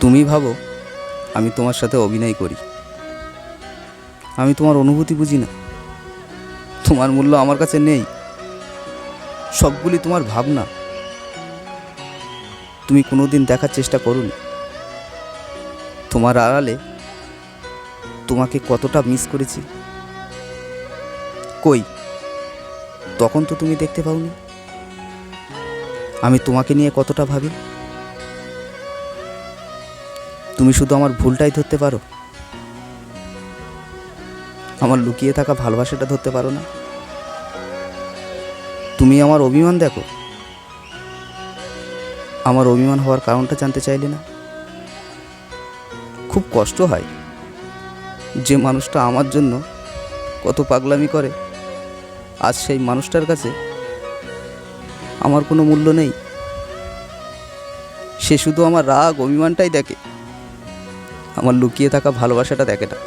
তুমি ভাবো, আমি তোমার সাথে অভিনয় করি। আমি তোমার অনুভূতি বুঝি না। তোমার মূল্য আমার কাছে নেই। সবগুলি তোমার ভাবনা। তুমি কোনোদিন দেখার চেষ্টা করুন। তোমার আড়ালে তোমাকে কতটা মিস করেছি। কই, তখন তো তুমি দেখতে পাওনি। আমি তোমাকে নিয়ে কতটা ভাবি। তুমি শুধু আমার ভুলটাই ধরতে পারো? আমার লুকিয়ে থাকা ভালোবাসাটা ধরতে পারো না? তুমি আমার অভিমান দেখো। আমার অভিমান হওয়ার কারণটা জানতে চাইলে না? খুব কষ্ট হয়। যে মানুষটা আমার জন্য কত পাগলামি করে, আজ সেই মানুষটার কাছে আমার কোনো মূল্য নেই। সে শুধু আমার রাগ, অভিমানটাই দেখে। আমার লুকিয়ে থাকা ভালোবাসাটা দেখে না।